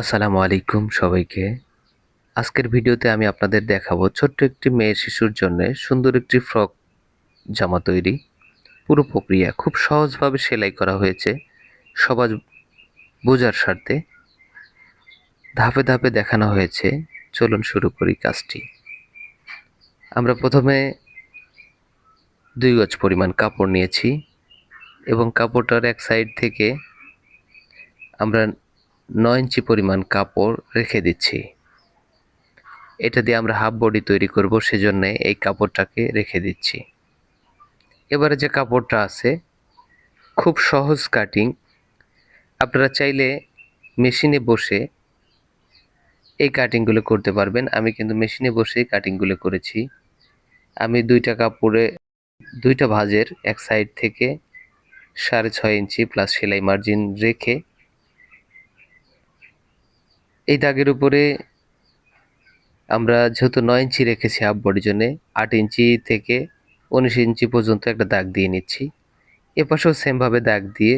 আসসালামু আলাইকুম সবাইকে। আজকের ভিডিওতে আমি আপনাদের দেখাবো ছোট্ট একটি মেয়ে শিশুর জন্য সুন্দর একটি ফ্রক জামা তৈরি। পুরো প্রক্রিয়া খুব সহজভাবে সেলাই করা হয়েছে সবার বোঝার স্বার্থে। ধাপে ধাপে দেখানো হয়েছে। চলুন শুরু করি কাজটি। আমরা প্রথমে দুই গজ পরিমাণ কাপড় নিয়েছি এবং কাপড়টার এক সাইড থেকে আমরা নয় ইঞ্চি পরিমাণ কাপড় রেখে দিচ্ছি। এটা দিয়ে আমরা হাফ বডি তৈরি করব, সেজন্য এই কাপড়টাকে রেখে দিচ্ছি। এবারে যে কাপড়টা আছে, খুব সহজ কাটিং আপনারা চাইলে মেশিনে বসে এই কাটিংগুলো করতে পারবেন। আমি কিন্তু মেশিনে বসেই কাটিংগুলো করেছি। আমি দুইটা কাপড়ে, দুইটা ভাজের এক সাইড থেকে সাড়ে ছয় ইঞ্চি প্লাস সেলাই মার্জিন রেখে এই দাগের উপরে আমরা যেহেতু নয় ইঞ্চি রেখেছি হাফ বডির জন্য, আট ইঞ্চি থেকে উনিশ ইঞ্চি পর্যন্ত একটা দাগ দিয়ে নিচ্ছি। এপাশেও সেমভাবে দাগ দিয়ে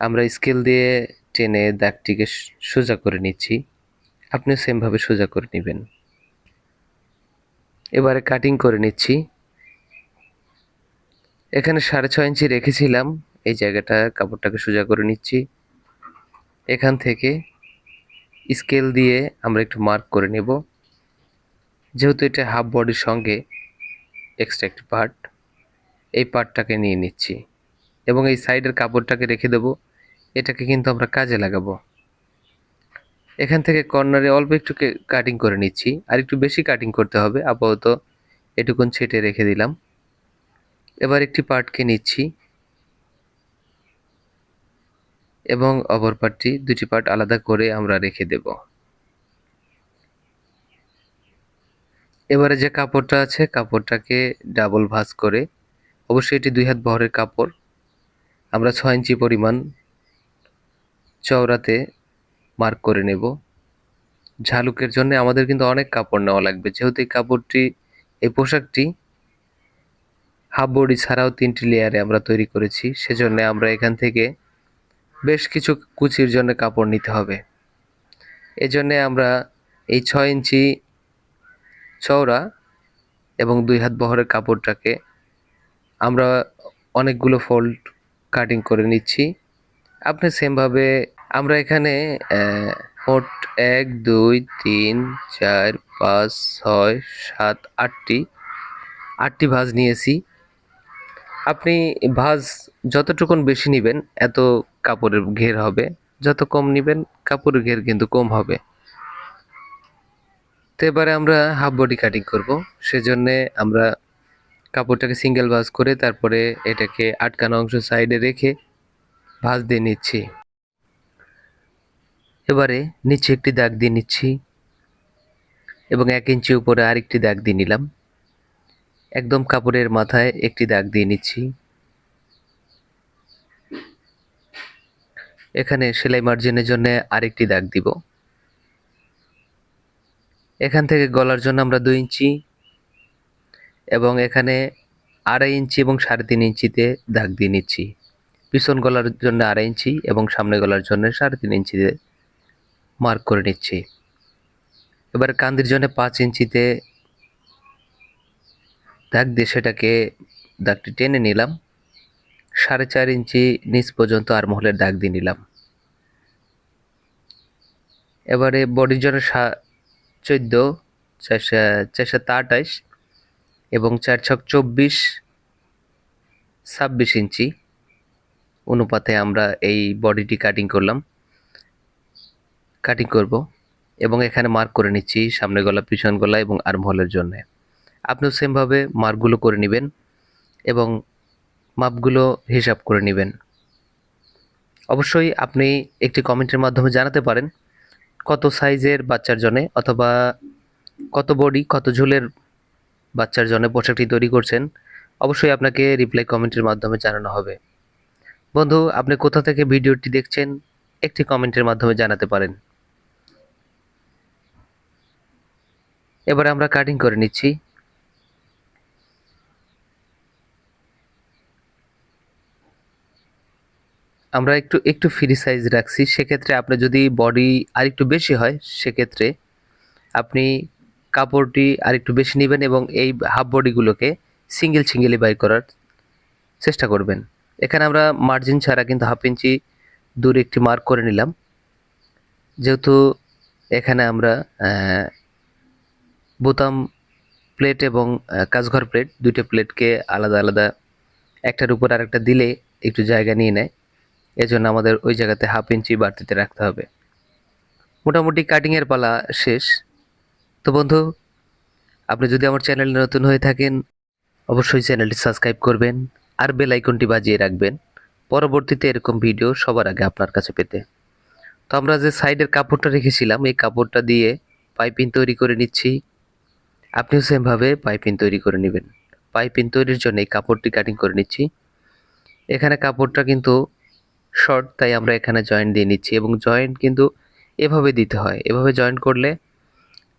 আমরা স্কেল দিয়ে টেনে দাগটিকে সোজা করে নিচ্ছি। আপনিও সেমভাবে সোজা করে নেবেন। এবারে কাটিং করে নিচ্ছি। এখানে সাড়ে ছয় ইঞ্চি রেখেছিলাম, এই জায়গাটা কাপড়টাকে সোজা করে নিচ্ছি। এখান থেকে স্কেল দিয়ে আমরা একটু মার্ক করে নেব। যেহেতু এটা হাফ বডির সঙ্গে এক্সট্রা একটি পার্ট এই পার্টটাকে নিয়ে নিচ্ছি এবং এই সাইডের কাপড়টাকে রেখে দেব। এটাকে কিন্তু আমরা কাজে লাগাবো। এখান থেকে কর্নারে অল্প একটু কাটিং করে নিচ্ছি। আর একটু বেশি কাটিং করতে হবে। আপাতত এটুকুন ছেটে রেখে দিলাম। এবার একটি পার্টকে নিচ্ছি। এবং অপর পার্টটি দুটি পার্ট আলাদা করে আমরা রেখে দেব। এবারে যে কাপড়টা আছে, কাপড়টাকে ডাবল ভাঁজ করে, অবশ্যই এটি দুই হাত বহরের কাপড়। আমরা ছয় ইঞ্চি পরিমাণ চওড়াতে মার্ক করে নেব। ঝালুকের জন্য আমাদের কিন্তু অনেক কাপড় নেওয়া লাগবে। যেহেতু এই কাপড়টি, এই পোশাকটি হাফ বডি ছাড়াও তিনটি লেয়ারে আমরা তৈরি করেছি, সেজন্য আমরা এখান থেকে বেশ কিছু কুচির জন্য কাপড় নিতে হবে। এজন্যে আমরা এই ছয় ইঞ্চি চওড়া এবং দুই হাত বহরের কাপড়টাকে আমরা অনেকগুলো ফোল্ড কাটিং করে নিচ্ছি। আপনি সেমভাবে আমরা এখানে মোট এক, দুই, তিন, চার, পাঁচ, ছয়, সাত, আটটি আটটি ভাঁজ নিয়েছি। আপনি ভাঁজ যতটুকুন বেশি নেবেন, এত কাপড়ের ঘের হবে। যত কম নেবেন, কাপড়ের ঘের কিন্তু কম হবে। তো এবারে আমরা হাফ বডি কাটিং করব। সেজন্যে আমরা কাপড়টাকে সিঙ্গেল ভাজ করে তারপরে এটাকে আটকানো অংশ সাইডে রেখে ভাজ দিয়ে নিচ্ছি। এবারে নিচে একটি দাগ দিয়ে নিচ্ছি এবং এক ইঞ্চি উপরে আরেকটি দাগ দিয়ে নিলাম। একদম কাপড়ের মাথায় একটি দাগ দিয়ে নিচ্ছি। এখানে সেলাই মার্জিনের জন্য আরেকটি দাগ দিব। এখান থেকে গলার জন্য আমরা দুই ইঞ্চি এবং এখানে আড়াই ইঞ্চি এবং সাড়ে তিন ইঞ্চিতে দাগ দিয়ে নিচ্ছি। পিছন গলার জন্য আড়াই ইঞ্চি এবং সামনে গলার জন্য সাড়ে তিন ইঞ্চিতে মার্ক করে নিচ্ছি। এবার কান্দির জন্য পাঁচ ইঞ্চিতে দাগ দিয়ে সেটাকে দাগটি টেনে নিলাম। সাড়ে চার ইঞ্চি নিচ পর্যন্ত আর মহলের দাগ দিয়ে নিলাম। এবারে বডির জন্য চোদ্দ চারশো চারশো আটাইশ এবং চার ছক চব্বিশ, ছাব্বিশ ইঞ্চি অনুপাতে আমরা এই বডিটি কাটিং করলাম। কাটিং করব এবং এখানে মার্ক করে নিচ্ছি সামনে গলা, পিছন গলা এবং আর্মহলের জন্য। আপনিও সেমভাবে মার্কগুলো করে নেবেন এবং মাপগুলো হিসাব করে নেবেন। অবশ্যই আপনি একটি কমেন্টের মাধ্যমে জানাতে পারেন, কত সাইজের বাচ্চার জন্য অথবা কত বডি, কত ঝুলের বাচ্চার জন্য পোশাকটি তৈরি করছেন, অবশ্যই আপনাকে রিপ্লাই কমেন্টের মাধ্যমে জানানো হবে। বন্ধু, আপনি কোথা থেকে ভিডিওটি দেখছেন, একটি কমেন্টের মাধ্যমে জানাতে পারেন। এবার আমরা কাটিং করে নিচ্ছি। আমরা একটু একটু ফ্রি সাইজ রাখছি। সেক্ষেত্রে আপনি যদি বডি আর একটু বেশি হয়, সেক্ষেত্রে আপনি কাপড়টি আর একটু বেশি নেবেন এবং এই হাফ বডিগুলোকে সিঙ্গেল সিঙ্গেলি বাই করার চেষ্টা করবেন। এখানে আমরা মার্জিন ছাড়া কিন্তু হাফ ইঞ্চি দূরে একটি মার্ক করে নিলাম। যেহেতু এখানে আমরা বোতাম প্লেট এবং কাজঘর প্লেট দুইটা প্লেটকে আলাদা আলাদা একটার উপর আরেকটা দিলে একটু জায়গা নিয়ে নেয়। এজন্য আমাদের ওই জায়গাতে হাফ ইঞ্চি বাড়তিতে রাখতে হবে। মোটামুটি কাটিংয়ের পালা শেষ। তো বন্ধু, আপনি যদি আমার চ্যানেলে নতুন হয়ে থাকেন, অবশ্যই চ্যানেলটি সাবস্ক্রাইব করবেন আর বেল আইকনটি বাজিয়ে রাখবেন। পরবর্তীতে এরকম ভিডিও সবার আগে আপনার কাছে পেতে। তো আমরা যে সাইডের কাপড়টা রেখেছিলাম, এই কাপড়টা দিয়ে পাইপিং তৈরি করে নিচ্ছি। আপনিও সেমভাবে পাইপিং তৈরি করে নেবেন। পাইপিং তৈরির জন্য এই কাপড়টি কাটিং করে নিচ্ছি। এখানে কাপড়টা কিন্তু শর্ট তাই আমরা এখানে জয়েন্ট দিয়ে নিচ্ছি এবং জয়েন্ট কিন্তু এভাবে দিতে হয়। এভাবে জয়েন্ট করলে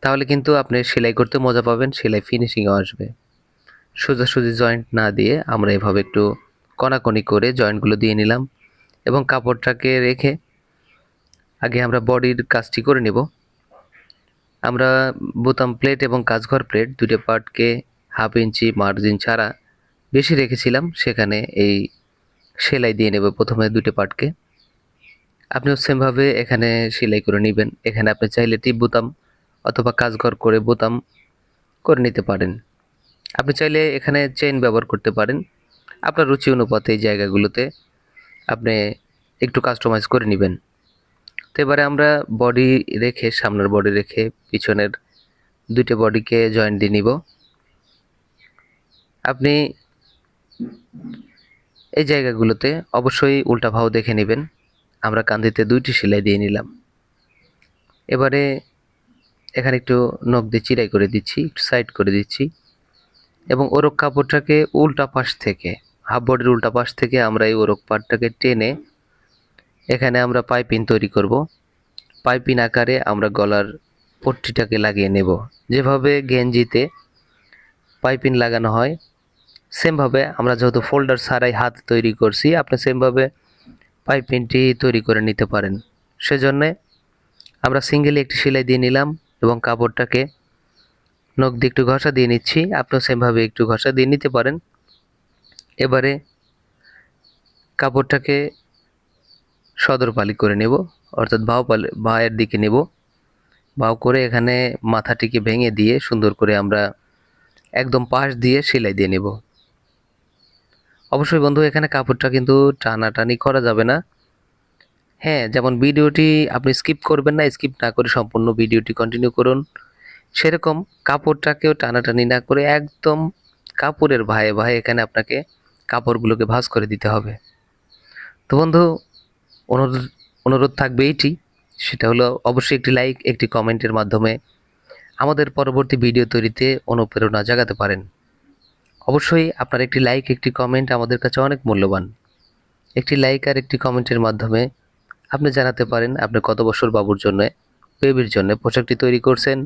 তাহলে কিন্তু আপনি সেলাই করতে মজা পাবেন, সেলাই ফিনিশিংও আসবে। সোজাসুজি জয়েন্ট না দিয়ে আমরা এভাবে একটু কনাকনি করে জয়েন্টগুলো দিয়ে নিলাম এবং কাপড়টাকে রেখে আগে আমরা বডির কাজটি করে নেব। আমরা বোতাম প্লেট এবং কাজঘর প্লেট দুটো পার্টকে হাফ ইঞ্চি মার্জিন ছাড়া বেশি রেখেছিলাম, সেখানে এই সেলাই দিয়ে নেব প্রথমে দুটো পার্টকে আপনিও সেমভাবে এখানে সেলাই করে নেবেন। এখানে আপনি চাইলে টিপ বোতাম অথবা কাজঘর করে বোতাম করে নিতে পারেন। আপনি চাইলে এখানে চেইন ব্যবহার করতে পারেন। আপনার রুচি অনুপাতে এই জায়গাগুলোতে আপনি একটু কাস্টমাইজ করে নেবেন। তো এবারে আমরা বডি রেখে, সামনের বডি রেখে পিছনের দুইটা বডিকে জয়েন্ট দিয়ে নিব। আপনি এই জায়গাগুলোতে অবশ্যই উল্টা ভাও দেখে নেবেন। আমরা কান্দিতে দুইটি সেলাই দিয়ে নিলাম। এবারে এখানে একটু নখ দিয়ে চিরাই করে দিচ্ছি, একটু সাইড করে দিচ্ছি। এবং ওরক কাপড়টাকে উল্টা পাশ থেকে, হাফ বডির উল্টা পাশ থেকে আমরা এই ওরক পাটটাকে টেনে এখানে আমরা পাইপিং তৈরি করব। পাইপিং আকারে আমরা গলার পট্টিটাকে লাগিয়ে নেব। যেভাবে গেঞ্জিতে পাইপিং লাগানো হয় সেমভাবে আমরা যেহেতু ফোল্ডার ছাড়াই হাত তৈরি করছি, আপনি সেমভাবে পাইপিংটি তৈরি করে নিতে পারেন। সেজন্যে আমরা সিঙ্গেলি একটি সেলাই দিয়ে নিলাম এবং কাপড়টাকে নখ দিয়ে একটু ঘষা দিয়ে নিচ্ছি। আপনিও সেমভাবে একটু ঘষা দিয়ে নিতে পারেন। এবারে কাপড়টাকে সদর পালি করে নেব, অর্থাৎ বাউ পালি, বায়ের দিকে নেব। বাউ করে এখানে মাথাটিকে ভেঙে দিয়ে সুন্দর করে আমরা একদম পাশ দিয়ে সেলাই দিয়ে নেব। অবশ্যই বন্ধু, এখানে কাপড়টা কিন্তু টানাটানি করা যাবে না। হ্যাঁ যেমন ভিডিওটি আপনি স্কিপ করবেন না স্কিপ না করে সম্পূর্ণ ভিডিওটি কন্টিনিউ করুন। সেরকম কাপড়টাকেও টানাটানি না করে একদম কাপড়ের ভায়ে ভায়ে এখানে আপনাকে কাপড়গুলোকে ভাঁজ করে দিতে হবে। তো বন্ধু, অনুরোধ অনুরোধ থাকবে এইটি। সেটা হলো অবশ্যই একটি লাইক একটি কমেন্টের মাধ্যমে আমাদের পরবর্তী ভিডিও তৈরিতে অনুপ্রেরণা জাগাতে পারেন। অবশ্যই আপনার একটি লাইক একটি কমেন্ট আমাদের কাছে অনেক মূল্যবান। একটি লাইক আর একটি কমেন্টের মাধ্যমে আপনি জানাতে পারেন আপনি কত বছর বাবুর জন্য বেবির জন্য পোশাকটি তৈরি করছেন,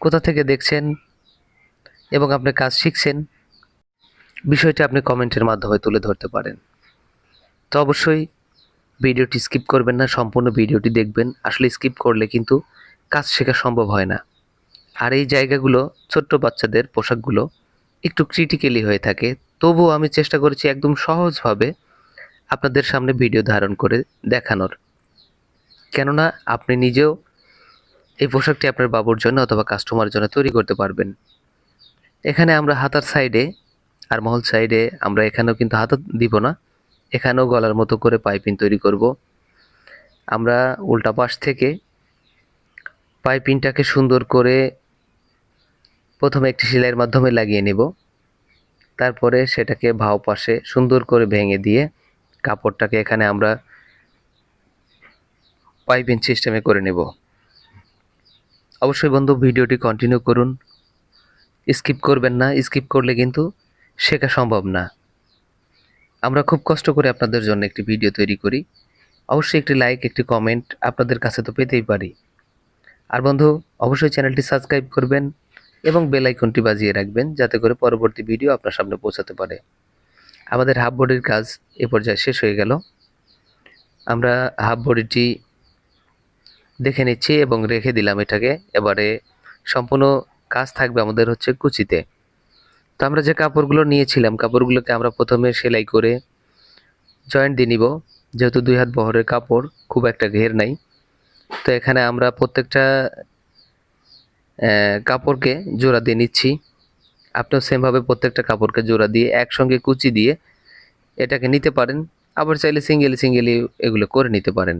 কোথা থেকে দেখছেন এবং আপনি কাজ শিখছেন। বিষয়টি আপনি কমেন্টের মাধ্যমে তুলে ধরতে পারেন। তো অবশ্যই ভিডিওটি স্কিপ করবেন না, সম্পূর্ণ ভিডিওটি দেখবেন। আসলে স্কিপ করলে কিন্তু কাজ শেখা সম্ভব হয় না। আর এই জায়গাগুলো ছোট্ট বাচ্চাদের পোশাকগুলো একটু ক্রিটিক্যালি হয়ে থাকে। তবুও আমি চেষ্টা করেছি একদম সহজভাবে আপনাদের সামনে ভিডিও ধারণ করে দেখানোর। কেননা আপনি নিজেও এই পোশাকটি আপনার বাবুর জন্য অথবা কাস্টমারের জন্য তৈরি করতে পারবেন। এখানে আমরা হাতার সাইডে আর মহল সাইডে আমরা এখানেও কিন্তু হাতা দিব না। এখানেও গলার মতো করে পাইপিং তৈরি করব। আমরা উল্টা পাশ থেকে পাইপিংটাকে সুন্দর করে প্রথমে একটি সেলাইয়ের মাধ্যমে লাগিয়ে নেব। তারপরে সেটাকে ভাও পাশে সুন্দর করে ভেঙে দিয়ে কাপড়টাকে এখানে আমরা পাইপিং সিস্টেমে করে নেব। অবশ্যই বন্ধু, ভিডিওটি কন্টিনিউ করুন। স্কিপ করবেন না, স্কিপ করলে কিন্তু শেখা সম্ভব না। আমরা খুব কষ্ট করে আপনাদের জন্য একটি ভিডিও তৈরি করি। অবশ্যই একটি লাইক একটি কমেন্ট আপনাদের কাছে তো পেতেই পারি। আর বন্ধু, অবশ্যই চ্যানেলটি সাবস্ক্রাইব করবেন। এবং বেল আইকনটি বাজিয়ে রাখবেন যাতে করে পরবর্তী ভিডিও আপনার সামনে পৌঁছাতে পারে। আমাদের হাফ বডির কাজ এ পর্যায়ে শেষ হয়ে গেল। আমরা হাফ বডিটি দেখে নিচ্ছি এবং রেখে দিলাম এটাকে। এবারে সম্পূর্ণ কাজ থাকবে আমাদের হচ্ছে কুচিতে। তো আমরা যে কাপড়গুলো নিয়েছিলাম, কাপড়গুলোকে আমরা প্রথমে সেলাই করে জয়েন্ট দিয়ে নিব। যেহেতু দুই হাত বহরের কাপড়, খুব একটা ঘের নাই। তো এখানে আমরা প্রত্যেকটা কাপড়কে জোড়া দিয়ে নিচ্ছি। আপনিও সেমভাবে প্রত্যেকটা কাপড়কে জোড়া দিয়ে একসঙ্গে কুচি দিয়ে এটাকে নিতে পারেন, আবার চাইলে সিঙ্গেল সিঙ্গেলি এগুলো করে নিতে পারেন।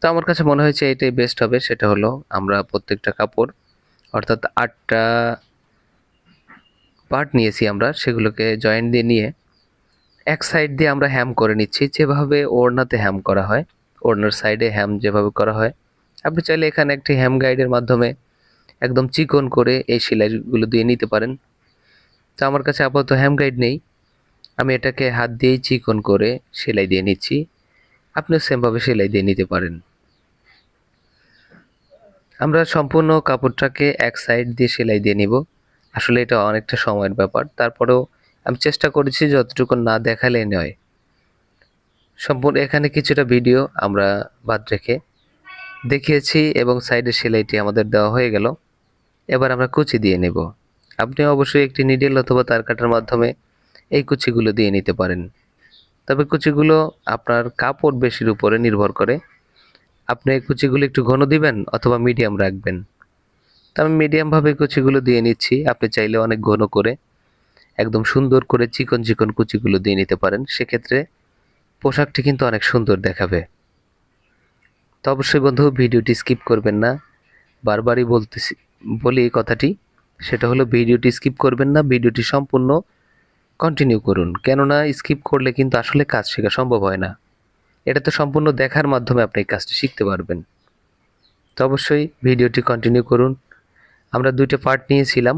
তো আমার কাছে মনে হয়েছে এটাই বেস্ট হবে, সেটা হলো আমরা প্রত্যেকটা কাপড়, অর্থাৎ আটটা পার্ট নিয়েছি আমরা, সেগুলোকে জয়েন্ট দিয়ে নিয়ে এক সাইড দিয়ে আমরা হ্যাম করে নিচ্ছি, যেভাবে ওড়নাতে হ্যাম করা হয়, ওড়নার সাইডে হ্যাম যেভাবে করা হয়। আপনি চাইলে এখানে একটি হ্যাম গাইডের মাধ্যমে একদম চিকন করে এই সেলাইগুলো দিয়ে নিতে পারেন। তো আমার কাছে আপাতত হ্যাম গাইড নেই। আমি এটাকে হাত দিয়েই চিকন করে সেলাই দিয়ে নিচ্ছি। আপনিও সেমভাবে সেলাই দিয়ে নিতে পারেন। আমরা সম্পূর্ণ কাপড়টাকে এক সাইড দিয়ে সেলাই দিয়ে নিব। আসলে এটা অনেকটা সময়ের ব্যাপার। তারপরেও আমি চেষ্টা করেছি যতটুকু না দেখালে নয়। সম্পূর্ণ এখানে কিছুটা ভিডিও আমরা বাদ রেখে দেখিয়েছি এবং সাইডের সেলাইটি আমাদের দেওয়া হয়ে গেল। এবার আমরা কুচি দিয়ে নেব। আপনি অবশ্যই একটি নিডেল অথবা তার কাটার মাধ্যমে এই কুচিগুলো দিয়ে নিতে পারেন। তবে কুচিগুলো আপনার কাপড় বেশির উপরে নির্ভর করে। আপনি এই কুচিগুলো একটু ঘন দিবেন অথবা মিডিয়াম রাখবেন। তো আমি মিডিয়ামভাবে কুচিগুলো দিয়ে নিচ্ছি। আপনি চাইলে অনেক ঘন করে, একদম সুন্দর করে চিকন চিকন কুচিগুলো দিয়ে নিতে পারেন। সেক্ষেত্রে পোশাকটি কিন্তু অনেক সুন্দর দেখাবে। তো অবশ্যই বন্ধু, ভিডিওটি স্কিপ করবেন না। বারবারই বলতেছি বলি এই কথাটি, সেটা হলো ভিডিওটি স্কিপ করবেন না, ভিডিওটি সম্পূর্ণ কন্টিনিউ করুন। কেননা স্কিপ করলে কিন্তু আসলে কাজ শেখা সম্ভব হয় না। এটা তো সম্পূর্ণ দেখার মাধ্যমে আপনি এই কাজটি শিখতে পারবেন। তো অবশ্যই ভিডিওটি কন্টিনিউ করুন। আমরা দুইটা পার্ট নিয়েছিলাম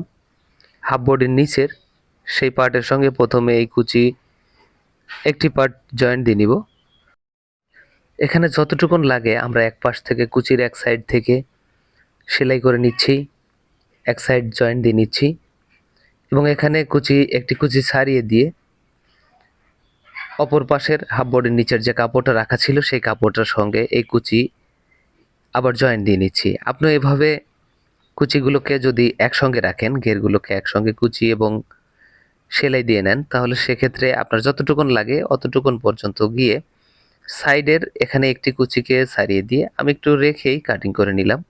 হাফ বোর্ডের নিচের, সেই পার্টের সঙ্গে প্রথমে এই কুচি একটি পার্ট জয়েন্ট দিয়ে নিব। এখানে যতটুকুন লাগে আমরা এক পাশ থেকে কুচির এক সাইড থেকে সেলাই করে নিচ্ছি। এক সাইড জয়েন্ট দিয়ে নিচ্ছি। এবং এখানে কুচি, একটি কুচি ছাড়িয়ে দিয়ে অপর পাশের হাফ বোর্ডের নিচের যে কাপড়টা রাখা ছিল, সেই কাপড়টার সঙ্গে এই কুচি আবার জয়েন্ট দিয়ে নিচ্ছি। আপনি এভাবে কুচিগুলোকে যদি একসঙ্গে রাখেন ঘেরগুলোকে একসঙ্গে কুচি এবং সেলাই দিয়ে নেন, তাহলে সেক্ষেত্রে আপনার যতটুকুন লাগে অতটুকুন পর্যন্ত গিয়ে সাইডের এখানে একটি কুচিকে ছাড়িয়ে দিয়ে আমি একটু রেখেই কাটিং করে নিলাম।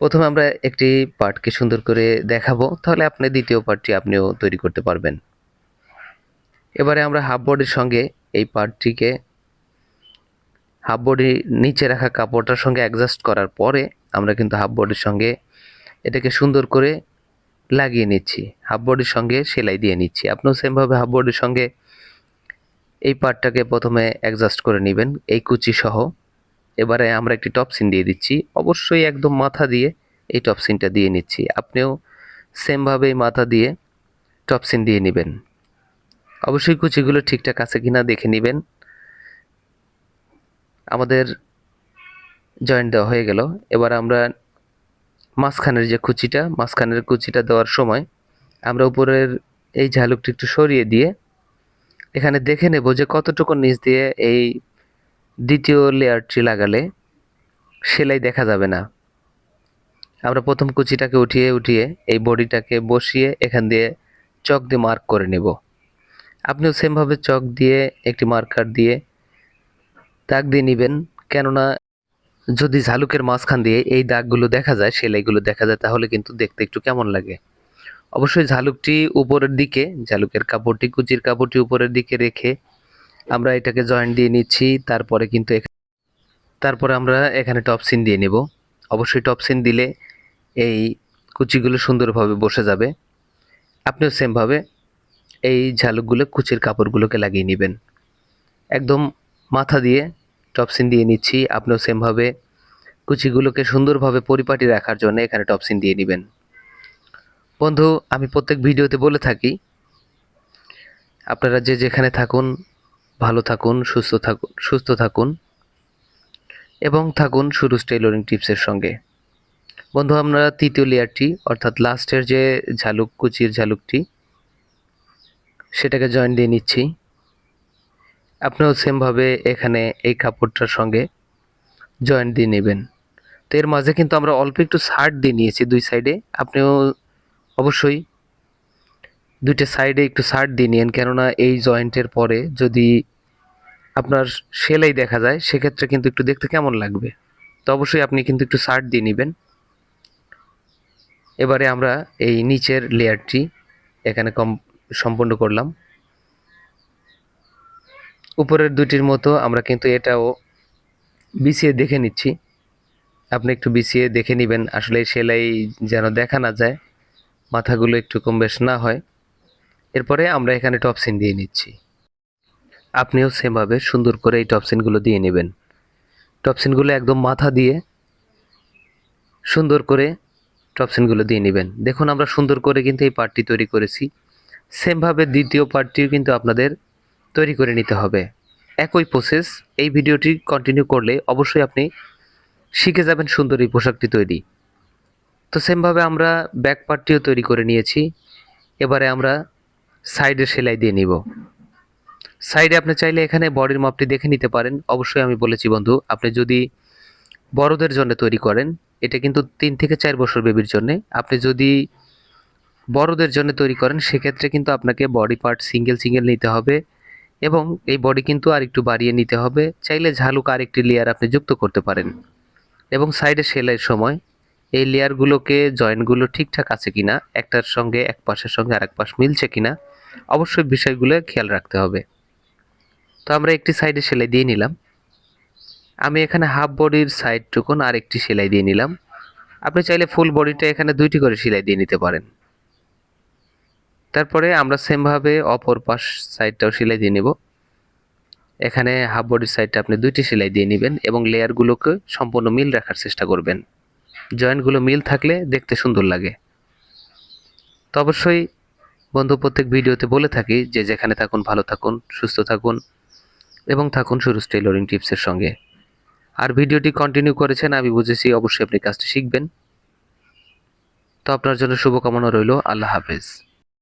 প্রথমে আমরা একটি পার্টকে সুন্দর করে দেখাবো, তাহলে আপনি দ্বিতীয় পার্টটি আপনিও তৈরি করতে পারবেন। এবারে আমরা হাফ বডির সঙ্গে এই পার্টটিকে হাফ বডির নিচে রাখা কাপড়টার সঙ্গে অ্যাডজাস্ট করার পরে আমরা কিন্তু হাফ বডির সঙ্গে এটাকে সুন্দর করে লাগিয়ে নিচ্ছি। হাফ বডির সঙ্গে সেলাই দিয়ে নিচ্ছি। আপনিও সেমভাবে হাফ বডির সঙ্গে এই পার্টটাকে প্রথমে অ্যাডজাস্ট করে নেবেন, এই কুচি সহ। এবারে আমরা একটি টপ সিন দিয়ে দিচ্ছি। অবশ্যই একদম মাথা দিয়ে এই টপ সিনটা দিয়ে নিচ্ছি। আপনিও সেমভাবেই মাথা দিয়ে টপ সিন দিয়ে নেবেন। অবশ্যই কুচিগুলো ঠিকঠাক আছে কিনা দেখে নেবেন। আমাদের জয়েন্ট দেওয়া হয়ে গেল। এবার আমরা মাঝখানের যে কুচিটা, মাঝখানের কুচিটা দেওয়ার সময় আমরা উপরের এই ঝালুকটি একটু সরিয়ে দিয়ে এখানে দেখে নেব যে কতটুকু নিচ দিয়ে এই দ্বিতীয় লেয়ারটি লাগালে সেলাই দেখা যাবে না। আমরা প্রথম কুচিটাকে উঠিয়ে উঠিয়ে এই বডিটাকে বসিয়ে এখান দিয়ে চক দিয়ে মার্ক করে নেব। আপনিও সেমভাবে চক দিয়ে একটি মার্কার দিয়ে দাগ দিয়ে নেবেন, কেননা যদি ঝালুকের মাঝখান দিয়ে এই দাগগুলো দেখা যায়, সেলাইগুলো দেখা যায়, তাহলে কিন্তু দেখতে একটু কেমন লাগে। অবশ্যই ঝালুকটি উপরের দিকে, ঝালুকের কাপড়টি, কুচির কাপড়টি উপরের দিকে রেখে আমরা এটাকে জয়েন্ট দিয়ে নিচ্ছি, তারপরে কিন্তু তারপরে আমরা এখানে টপ সিন দিয়ে নেব। অবশ্যই টপ সিন দিলে এই কুচিগুলো সুন্দরভাবে বসে যাবে। আপনিও সেমভাবে এই ঝালুকগুলো, কুচির কাপড়গুলোকে লাগিয়ে নেবেন। একদম মাথা দিয়ে টপসিন দিয়ে নিচ্ছি। আপনিও সেমভাবে কুচিগুলোকে সুন্দরভাবে পরিপাটি রাখার জন্য এখানে টপসিন দিয়ে নেবেন। বন্ধু, আমি প্রত্যেক ভিডিওতে বলে থাকি, আপনারা যে যেখানে থাকুন ভালো থাকুন, সুস্থ থাকুন সুস্থ থাকুন এবং থাকুন সুরুজ টেইলরিং টিপসের সঙ্গে। বন্ধু, আমরা তৃতীয় লেয়ারটি, অর্থাৎ লাস্টের যে ঝালুক, কুচির ঝালুকটি, সেটাকে জয়েন দিয়ে নিচ্ছি। আপনিও সেমভাবে এখানে এই কাপড়টার সঙ্গে জয়েন দিয়ে নেবেন। তো এর মাঝে কিন্তু আমরা অল্প একটু সার্ট দিয়ে নিয়েছি দুই সাইডে আপনিও অবশ্যই দুইটা সাইডে একটু সার্ট দিয়ে নিন কেননা এই জয়েন্টের পরে যদি আপনার সেলাই দেখা যায়, সেক্ষেত্রে কিন্তু একটু দেখতে কেমন লাগবে? তো অবশ্যই আপনি কিন্তু একটু সার্ট দিয়ে নেবেন। এবারে আমরা এই নিচের লেয়ারটি এখানে কম সম্পূর্ণ করলাম। উপরের দুটির মতো আমরা কিন্তু এটাও বিছিয়ে দেখে নিচ্ছি। আপনি একটু বিছিয়ে দেখে নেবেন। আসলে সেলাই যেন দেখা না যায়, মাথাগুলো একটু কম বেশ না হয়। এরপরে আমরা এখানে টপসিন দিয়ে নিচ্ছি। আপনিও সেমভাবে সুন্দর করে এই টপসিনগুলো দিয়ে নেবেন। টপসিনগুলো একদম মাথা দিয়ে সুন্দর করে টপসিনগুলো দিয়ে নেবেন। দেখুন আমরা সুন্দর করে কিন্তু এই পার্টটি তৈরি করেছি। সেমভাবে দ্বিতীয় পার্টটিও কিন্তু আপনাদের তৈরি করে নিতে হবে। একই প্রসেস এই ভিডিওটি কন্টিনিউ করলে অবশ্যই আপনি শিখে যাবেন সুন্দর এই পোশাকটি তৈরি। তো সেমভাবে আমরা ব্যাক পার্টটিও তৈরি করে নিয়েছি। এবারে আমরা সাইডে সেলাই দিয়ে নিব। সাইডে আপনি চাইলে এখানে বডির মাপটি দেখে নিতে পারেন। অবশ্যই আমি বলেছি, বন্ধু, আপনি যদি বড়দের জন্য তৈরি করেন, এটা কিন্তু তিন থেকে চার বছর বেবির জন্য। আপনি যদি বড়দের জন্য তৈরি করেন, সেক্ষেত্রে কিন্তু আপনাকে বডি পার্ট সিঙ্গেল সিঙ্গেল নিতে হবে এবং এই বডি কিন্তু আর একটু বাড়িয়ে নিতে হবে। চাইলে ঝালুক আর একটি লেয়ার আপনি যুক্ত করতে পারেন। এবং সাইডে সেলাইয়ের সময় এই লেয়ারগুলোকে জয়েন্টগুলো ঠিকঠাক আছে কিনা, একটার সঙ্গে এক পাশের সঙ্গে আরেক পাশ মিলছে কিনা, অবশ্যই বিষয়গুলো খেয়াল রাখতে হবে। তো আমরা একটি সাইডে সেলাই দিয়ে নিলাম। আমি এখানে হাফ বডির সাইডটুকুন আর একটি সেলাই দিয়ে নিলাম। আপনি চাইলে ফুল বডিটা এখানে দুইটি করে সেলাই দিয়ে নিতে পারেন। তারপরে আমরা সেমভাবে অপর পাশ সাইডটাও সেলাই দিয়ে নেব। এখানে হাফ বডির সাইডটা আপনি দুইটি সেলাই দিয়ে নেবেন এবং লেয়ারগুলোকে সম্পূর্ণ মিল রাখার চেষ্টা করবেন। জয়েন্টগুলো মিল থাকলে দেখতে সুন্দর লাগে। তো অবশ্যই বন্ধু, প্রত্যেক ভিডিওতে বলে থাকি যে যেখানে থাকুন, ভালো থাকুন, সুস্থ থাকুন এবং থাকুন সুরুজ টেইলরিং টিপসের সঙ্গে। আর ভিডিওটি কন্টিনিউ করেছেন, আমি বুঝেছি অবশ্যই আপনি কাজটি শিখবেন। তো আপনার জন্য শুভকামনা রইল, আল্লাহ হাফেজ।